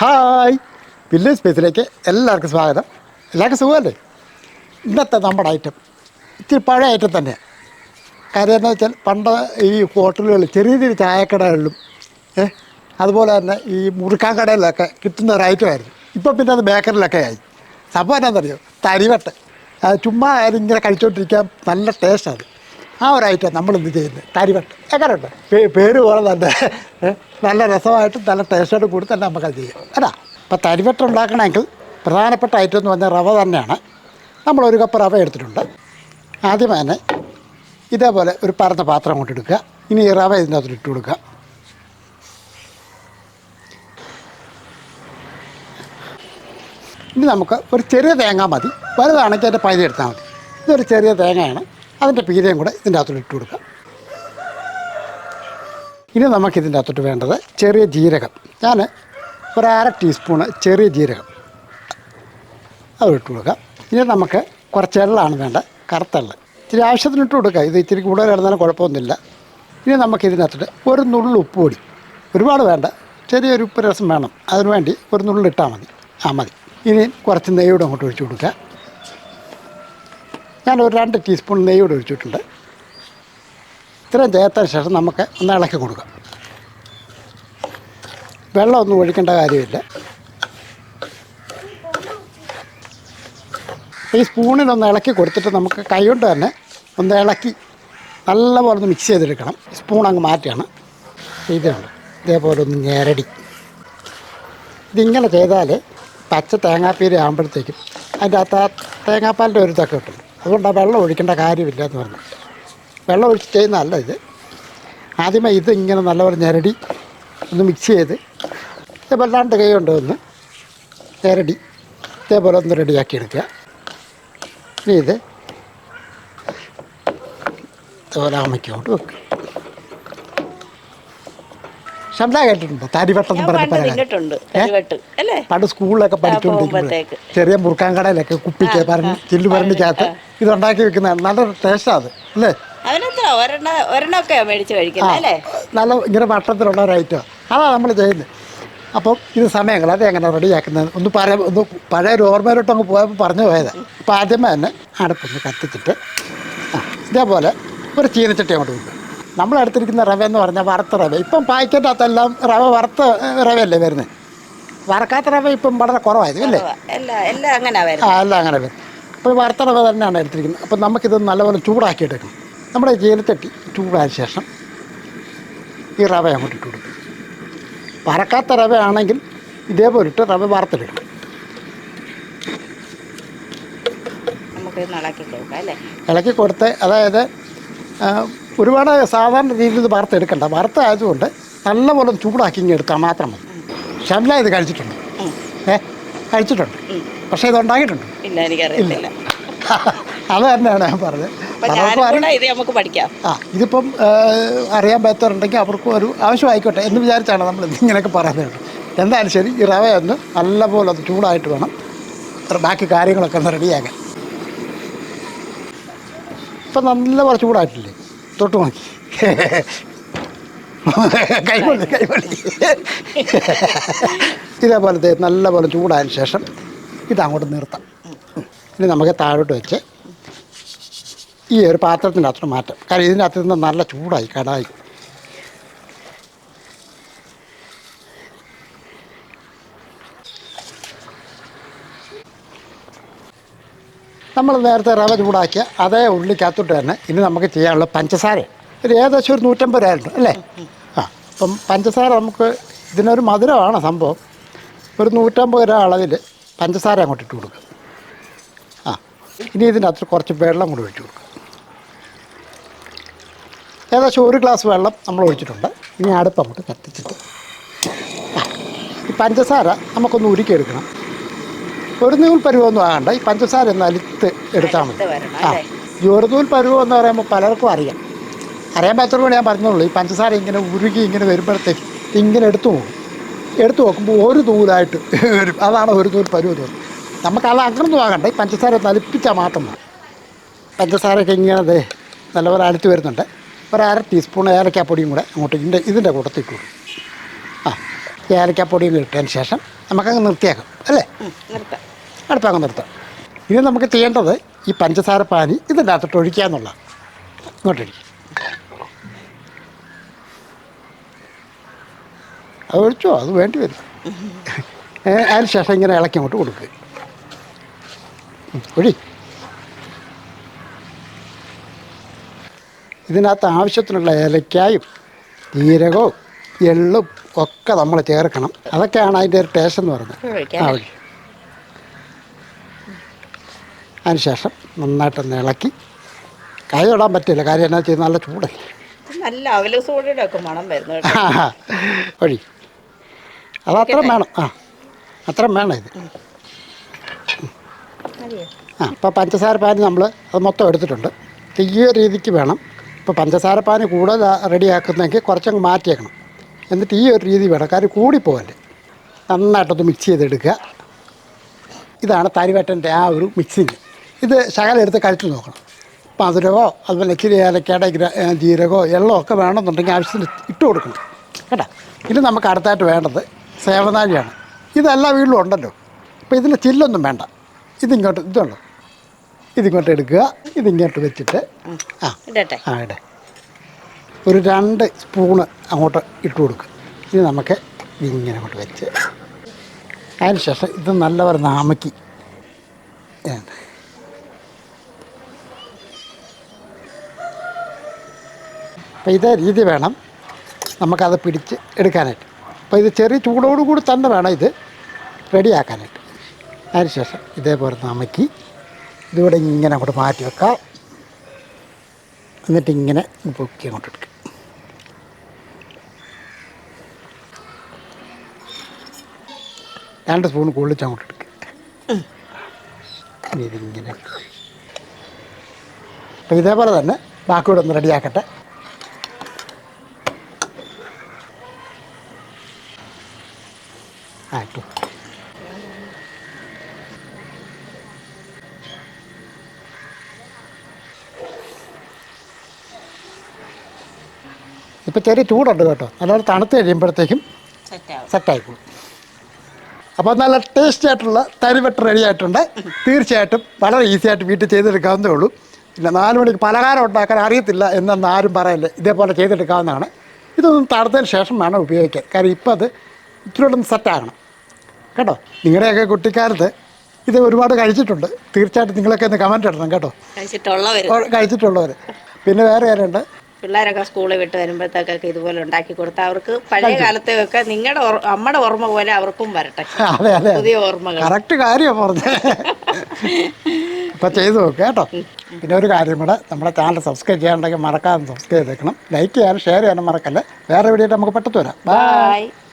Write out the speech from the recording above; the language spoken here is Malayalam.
ഹായ്. വില്ലേജ് സ്പേസിലേക്ക് എല്ലാവർക്കും സ്വാഗതം. എല്ലാവർക്കും സുഖമല്ലേ? ഇന്നത്തെ നമ്മുടെ ഐറ്റം ഇത്തിരി പഴയ ഐറ്റം തന്നെയാണ് കാര്യം എന്താ വെച്ചാൽ പണ്ട് ഈ ഹോട്ടലുകളിൽ ചെറിയ ചെറിയ ചായക്കടകളിലും ഏ അതുപോലെ തന്നെ ഈ മുറുക്കാൻ കടയിലൊക്കെ കിട്ടുന്ന ഒരു ഐറ്റമായിരുന്നു ഇപ്പം പിന്നെ അത് ബേക്കറിലൊക്കെ ആയി. സംഭവം എന്താണെന്നറിയോ? തരിവട്ട്. ചുമ്മാ ആയാലും ഇങ്ങനെ കഴിച്ചുകൊണ്ടിരിക്കാൻ നല്ല ടേസ്റ്റാണ് ആ ഒരു ഐറ്റം നമ്മൾ എന്ത് ചെയ്യുന്നത് തരിവട്ട്. എങ്ങനെയുണ്ട്? പേര് പോലെ തന്നെ നല്ല രസമായിട്ട് നല്ല ടേസ്റ്റോട് കൂടി തന്നെ നമുക്കത് ചെയ്യാം. അല്ല അപ്പോൾ തരിവട്ട് ഉണ്ടാക്കണമെങ്കിൽ പ്രധാനപ്പെട്ട ഐറ്റം എന്ന് പറഞ്ഞാൽ റവ തന്നെയാണ്. നമ്മൾ ഒരു കപ്പ് റവ എടുത്തിട്ടുണ്ട്. ആദ്യം തന്നെ ഇതേപോലെ ഒരു പരന്ന പാത്രം കൊണ്ട് എടുക്കുക ഇനി ഈ റവ ഇതിന്റെ അകത്ത് ഇട്ട് കൊടുക്കുക. ഇനി നമുക്ക് ഒരു ചെറിയ തേങ്ങ മതി. വലുതാണെങ്കിൽ അതിന്റെ പകുതി എടുത്താൽ മതി. ഇതൊരു ചെറിയ തേങ്ങയാണ്. അതിന്റെ പീരയും കൂടെ ഇതിന്റെ അകത്തോട്ട് ഇട്ട് കൊടുക്കാം. ഇനി നമുക്ക് ഇതിന്റെ അകത്തോട്ട് വേണ്ടത് ചെറിയ ജീരകം. ഞാൻ ഒരു അര ടീസ്പൂണ് ചെറിയ ജീരകം. അത് ഇട്ട് കൊടുക്കാം. ഇനി നമുക്ക് കുറച്ച് എള്ളാണ് വേണ്ടത് കറുത്തെള്ള ഇത്തിരി ആവശ്യത്തിന് ഇട്ട് കൊടുക്കുക ഇത് ഇത്തിരി കൂടുതൽ കിടന്നാലും കുഴപ്പമൊന്നുമില്ല. ഇനി നമുക്ക് ഇതിനകത്തിട്ട് ഒരു നുള്ളു ഉപ്പ് പൊടി ഒരുപാട് വേണ്ട. ചെറിയൊരു ഉപ്പ് രസം വേണം. അതിനുവേണ്ടി ഒരു നുള്ളിൽ ഇട്ടാൽ മതി. ആ മതി. ഇനി കുറച്ച് നെയ്യൂടെ അങ്ങോട്ട് ഒഴിച്ച് കൊടുക്കുക ഞാൻ ഒരു രണ്ട് ടീസ്പൂൺ നെയ്യ് കൂടെ ഒഴിച്ചിട്ടുണ്ട്. ഇത്രയും ചേർത്തതിന് ശേഷം നമുക്ക് ഒന്ന് ഇളക്കി കൊടുക്കാം. വെള്ളമൊന്നും ഒഴിക്കേണ്ട കാര്യമില്ല. ഈ സ്പൂണിലൊന്ന് ഇളക്കി കൊടുത്തിട്ട് നമുക്ക് കൈകൊണ്ട് തന്നെ ഒന്ന് ഇളക്കി നല്ലപോലെ ഒന്ന് മിക്സ് ചെയ്തെടുക്കണം. സ്പൂൺ അങ്ങ് മാറ്റുകയാണ്. ഇതാണ്. ഇതേപോലെ ഒന്ന് ഞെരടി. ഇതിങ്ങനെ ചെയ്താൽ പച്ച തേങ്ങാപ്പീര ആകുമ്പോഴത്തേക്കും അതിന്റെ അകത്ത് ആ തേങ്ങാപ്പാലിന്റെ ഒരു ഇതൊക്കെ കിട്ടും. അതുകൊണ്ട് ആ വെള്ളം ഒഴിക്കേണ്ട കാര്യമില്ല എന്ന് പറഞ്ഞു. വെള്ളം ഒഴിച്ച് ചെയ്യുന്നതല്ല ഇത്. ആദ്യമേ ഇത് ഇങ്ങനെ നല്ലപോലെ ഞെരടി ഒന്ന് മിക്സ് ചെയ്ത് രണ്ട് കൈ കൊണ്ട് ഒന്ന് ഞെരടി ഇതേപോലെ ഒന്ന് റെഡിയാക്കി എടുക്കുക. ഇനി ഇത് ഇതുപോലെ അമ്മയ്ക്കോട്ട് വെക്കുക. ശബ്ദ കേട്ടിട്ടുണ്ടോ? തരിവട്ടം ഞാൻ പറഞ്ഞ പണ്ട് സ്കൂളിലൊക്കെ പഠിച്ചുകൊണ്ടിരിക്കുമ്പോൾ. ചെറിയ മുറുക്കാൻ കടയിലൊക്കെ കുപ്പിക്ക് പറഞ്ഞ് ചില്ല് പറഞ്ഞിക്കകത്ത് ഇതുണ്ടാക്കി വെക്കുന്ന നല്ല ടേസ്റ്റാണ് അത് അല്ലേ? നല്ല ഇങ്ങനെ വട്ടത്തിലുള്ള ഒരു ഐറ്റം അതാണ് നമ്മൾ ചെയ്യുന്നത് അപ്പം ഇത് സമയങ്ങൾ അത് എങ്ങനെ റെഡിയാക്കുന്നത്? ഒന്ന് പറയാൻ ഒന്ന് പഴയ ഒരു ഓർമ്മയിലോട്ട് അങ്ങ് പോയപ്പോൾ പറഞ്ഞു പോയത്. അപ്പോൾ ആദ്യമേ തന്നെ അടുപ്പൊന്ന് കത്തിച്ചിട്ട് ഇതേപോലെ ഒരു ചീനച്ചട്ടി അങ്ങോട്ട് വെക്കുക നമ്മൾ എടുത്തിരിക്കുന്ന റവ എന്ന് പറഞ്ഞാൽ വറുത്ത റവ. ഇപ്പം പാക്കറ്റകത്തെല്ലാം റവ വറുത്ത റവയല്ലേ വരുന്നത് വറക്കാത്ത റവ ഇപ്പം വളരെ കുറവായത് അല്ലേ? എല്ലാം അങ്ങനെ ആ വരുന്നത് എല്ലാം അങ്ങനെ വരും. അപ്പോൾ വറുത്ത റവ തന്നെയാണ് എടുത്തിരിക്കുന്നത്. അപ്പം നമുക്കിത് നല്ലപോലെ ചൂടാക്കി എടുക്കണം നമ്മുടെ ജീരത്തട്ടി ചൂടായ ശേഷം ഈ റവ അങ്ങോട്ട് ഇട്ട് കൊടുക്കും. വറക്കാത്ത റവ ആണെങ്കിൽ ഇതേപോലെ ഇട്ട് റവ വറുത്തെടുക്കണം. ഇളക്കി കൊടുത്ത് അതായത് ഒരുപാട് സാധാരണ രീതിയിൽ ഇത് വറുത്തെടുക്കണ്ട. വറുത്തായതുകൊണ്ട് നല്ലപോലെ ചൂടാക്കി ഇങ്ങനെ എടുത്താൽ മാത്രം മതി. ഷംല ഇത് കഴിച്ചിട്ടുണ്ട്. ഏ കഴിച്ചിട്ടുണ്ട്. പക്ഷേ ഇത് ഉണ്ടാക്കിയിട്ടുണ്ട് ഇല്ല എനിക്കറിയില്ല അത് തന്നെയാണ് ഞാൻ പറഞ്ഞത്. ആ ഇതിപ്പം അറിയാൻ പറ്റാറുണ്ടെങ്കിൽ അവർക്കും ഒരു ആവശ്യമായിക്കോട്ടെ എന്ന് വിചാരിച്ചാണ് നമ്മൾ ഇങ്ങനെയൊക്കെ പറയുന്നത് എന്തായാലും ശരി ഈ റവ ഒന്ന് നല്ലപോലെ ഒന്ന് ചൂടായിട്ട് വേണം. ബാക്കി കാര്യങ്ങളൊക്കെ ഒന്ന് റെഡിയാക്കാൻ ഇപ്പം നല്ലപോലെ ചൂടായിട്ടില്ലേ? തൊട്ട് നോക്കി. കൈകൊള്ളി കൈകൊള്ളി ഇതേപോലത്തെ നല്ലപോലെ ചൂടായതിന് ശേഷം ഇതങ്ങോട്ട് നിർത്താം. ഇനി നമുക്ക് താഴോട്ട് വെച്ച് ഈ ഒരു പാത്രത്തിന്റെ അത്ര മാറ്റാം. കാരണം ഇതിന്റെ നിന്ന് നല്ല ചൂടായി കടായി. നമ്മൾ നേരത്തെ റവ ചൂടാക്കിയ അതേ ഉള്ളിക്കകത്തോട്ട് തന്നെ ഇനി നമുക്ക് ചെയ്യാനുള്ള പഞ്ചസാര. ഒരു ഏകദേശം ഒരു നൂറ്റമ്പത് രൂപയുണ്ട് അല്ലേ? ആ അപ്പം പഞ്ചസാര നമുക്ക് ഇതിനൊരു മധുരമാണ് സംഭവം. ഒരു നൂറ്റമ്പത് രൂപ അളവിൽ പഞ്ചസാര അങ്ങോട്ട് ഇട്ട് കൊടുക്കുക. ആ ഇനി ഇതിന്റെ അകത്ത് കുറച്ച് വെള്ളം കൂടി ഒഴിച്ചു കൊടുക്കുക. ഏകദേശം ഒരു ഗ്ലാസ് വെള്ളം നമ്മൾ ഒഴിച്ചിട്ടുണ്ട്. ഇനി അടുപ്പ് അങ്ങോട്ട് കത്തിച്ചിട്ട് ഈ പഞ്ചസാര നമുക്കൊന്ന് ഉരുക്കിയെടുക്കണം. ഒരു നൂൽ പരുവമൊന്നും ആകണ്ട. ഈ പഞ്ചസാര ഒന്ന് അലുത്ത് എടുത്താൽ മതി. ആ ഈ ഒരു നൂൽ പരുവം എന്ന് പറയുമ്പോൾ പലർക്കും അറിയാം. അറിയാൻ പറ്റുള്ളൂ ഞാൻ പറഞ്ഞോളൂ ഈ പഞ്ചസാര ഇങ്ങനെ ഉരുകി ഇങ്ങനെ വരുമ്പോഴത്തേക്ക് ഇങ്ങനെ എടുത്തു പോകും എടുത്തു നോക്കുമ്പോൾ ഒരു നൂലായിട്ട് വരും. അതാണ് ഒരു നൂൽ പരുവം എന്ന് പറയുന്നത്. അത് അങ്ങനൊന്നും ആകണ്ട. ഈ പഞ്ചസാര ഒന്ന് അലിപ്പിച്ചാൽ മാത്രം മതി. പഞ്ചസാരയൊക്കെ ഇങ്ങനെ ദേ നല്ലപോലെ അലുത്ത് വരുന്നുണ്ട്. ഒരു അര ടീസ്പൂൺ ഏലക്കാപ്പൊടിയും കൂടെ അങ്ങോട്ട് ഇതിന്റെ ഇതിന്റെ കൂട്ടത്തിൽ കൊടുക്കും. ആ ഏലക്കാപ്പൊടിയും ഇട്ടതിന് ശേഷം നമുക്കങ്ങ് നിർത്തിയേക്കാം. അല്ലേ? നിർത്താം. അടുപ്പങ്ങ് നിർത്താം. ഇനി നമുക്ക് ചെയ്യേണ്ടത് ഈ പഞ്ചസാര പാനി ഇതിന്റെ അകത്തോട്ട് ഒഴിക്കുക എന്നുള്ള ഇങ്ങോട്ടൊഴിക്കും അത് ഒഴിച്ചോ? അത് വേണ്ടി വരും. അതിന് ശേഷം ഇങ്ങനെ ഇളക്കി അങ്ങോട്ട് കൊടുക്കുക ഒഴി. ഇതിനകത്ത് ആവശ്യത്തിനുള്ള ഏലക്കായും ജീരകവും എള്ളും ഒക്കെ നമ്മൾ ചേർക്കണം. അതൊക്കെയാണ് അതിന്റെ ഒരു ടേസ്റ്റ് എന്ന് പറയുന്നത്. ആ ആ ഒഴി അതിനുശേഷം നന്നായിട്ടൊന്ന് ഇളക്കി. കൈ തൊടാൻ പറ്റില്ല. കാര്യം എന്നാ ചെയ്ത് നല്ല ചൂടല്ലേ നല്ല നല്ല അവലസോടിയുടെ ഒക്കെ മണം വരുന്നു വഴി അത് അത്രയും വേണം. ആ അത്രയും വേണം ഇത്? ആ ഇപ്പോൾ പഞ്ചസാര പാനി നമ്മൾ അത് മൊത്തം എടുത്തിട്ടുണ്ട്. തീയ രീതിക്ക് വേണം. ഇപ്പോൾ പഞ്ചസാര പാനി കൂടുതൽ റെഡിയാക്കുന്നെങ്കിൽ കുറച്ചങ്ങ് മാറ്റിയേക്കണം. എന്നിട്ട് ഈ ഒരു രീതി വേണം. കാര്യം കൂടിപ്പോകല്ലേ നന്നായിട്ടൊന്ന് മിക്സ് ചെയ്തെടുക്കുക. ഇതാണ് തരിവട്ടന്റെ ആ ഒരു മിക്സിങ് ഇത് ശകലം എടുത്ത് കഴിച്ചു നോക്കണം. മധുരമോ അതുപോലെ ഇച്ചിരി ഏലക്കയുടെ ജീരകമോ എള്ളോ ഒക്കെ വേണമെന്നുണ്ടെങ്കിൽ ആവശ്യത്തിന് ഇട്ട് കൊടുക്കണം. കേട്ടോ? ഇനി നമുക്ക് അടുത്തായിട്ട് വേണ്ടത് സേവനാഴിയാണ് ഇതെല്ലാ വീട്ടിലും ഉണ്ടല്ലോ. അപ്പോൾ ഇതിന്റെ ചില്ലൊന്നും വേണ്ട. ഇതിങ്ങോട്ട് ഇതുണ്ടോ? ഇതിങ്ങോട്ട് എടുക്കുക. ഇതിങ്ങോട്ട് വെച്ചിട്ട് ആ ഇടട്ടെ. ആ ഇടെ ഒരു രണ്ട് സ്പൂണ് അങ്ങോട്ട് ഇട്ട് കൊടുക്കുക. ഇനി നമുക്ക് ഇങ്ങനെ അങ്ങോട്ട് വെച്ച്. അതിന് ശേഷം ഇത് നല്ലവരെ നാമക്കി. അപ്പോൾ ഇതേ രീതി വേണം നമുക്കത് പിടിച്ച് എടുക്കാനായിട്ട്. അപ്പോൾ ഇത് ചെറിയ ചൂടോടുകൂടി തന്നെ വേണം ഇത് റെഡിയാക്കാനായിട്ട്. അതിനുശേഷം ഇതേപോലെ നമക്കി ഇതിവിടെ ഇങ്ങനെ അങ്ങോട്ട് മാറ്റി വെക്കാം. എന്നിട്ട് ഇങ്ങനെ പൊക്കി അങ്ങോട്ട് എടുക്കുക രണ്ട് സ്പൂൺ കൊള്ളിച്ച് അങ്ങോട്ട് എടുക്കുക ഇതിങ്ങനെ. അപ്പോൾ ഇതേപോലെ തന്നെ ബാക്കിയോടെ ഒന്ന് റെഡിയാക്കട്ടെ. ആ ഇട്ടു ഇപ്പം ചെറിയ ചൂടുണ്ട് കേട്ടോ. അല്ലാതെ തണുത്ത് കഴിയുമ്പോഴത്തേക്കും സെറ്റ് സെറ്റായിക്കോളും. അപ്പോൾ നല്ല ടേസ്റ്റി ആയിട്ടുള്ള തരിവെട്ട് റെഡി ആയിട്ടുണ്ട്. തീർച്ചയായിട്ടും വളരെ ഈസി ആയിട്ട് വീട്ടിൽ ചെയ്തെടുക്കാവുന്നേ ഉള്ളൂ. പിന്നെ നാല് മണിക്ക് പലഹാരം ഉണ്ടാക്കാൻ അറിയത്തില്ല എന്നൊന്നും ആരും പറയല്ലേ. ഇതേപോലെ ചെയ്തെടുക്കാവുന്നതാണ്. ഇതൊന്നും തണുത്തതിന് ശേഷം വേണം ഉപയോഗിക്കാൻ. കാര്യം ഇപ്പം അത് ഒന്ന് സെറ്റാകണം. കേട്ടോ? നിങ്ങളുടെയൊക്കെ കുട്ടിക്കാലത്ത് ഇത് ഒരുപാട് കഴിച്ചിട്ടുണ്ട്. തീർച്ചയായിട്ടും നിങ്ങളൊക്കെ ഒന്ന് കമന്റ് ഇടണം കേട്ടോ. കഴിച്ചിട്ടുള്ളവർ കഴിച്ചിട്ടുള്ളവർ പിന്നെ വേറെ ആരുണ്ട്? പിള്ളേരൊക്കെ സ്കൂളിൽ വിട്ട് വരുമ്പോഴത്തേക്കൊക്കെ ഇതുപോലെ ഉണ്ടാക്കി കൊടുത്താൽ അവർക്ക് പഴയ കാലത്തെയൊക്കെ നിങ്ങളുടെ അമ്മയുടെ ഓർമ്മ പോലെ അവർക്കും വരട്ടെ. അതെ അതെ. പുതിയ ഓർമ്മകൾ. കറക്റ്റ് കാര്യമാണ് പറഞ്ഞത്. അപ്പം ചെയ്തു നോക്കുക കേട്ടോ. പിന്നെ ഒരു കാര്യം കൂടെ നമ്മുടെ ചാനൽ സബ്സ്ക്രൈബ് ചെയ്യാനുണ്ടെങ്കിൽ മറക്കാതെ സബ്സ്ക്രൈബ് ചെയ്തേക്കണം. ലൈക്ക് ചെയ്യാനും ഷെയർ ചെയ്യാനും മറക്കല്ലേ. വേറെ വീഡിയോ നമുക്ക് പെട്ടെന്ന് വരാം. ബൈ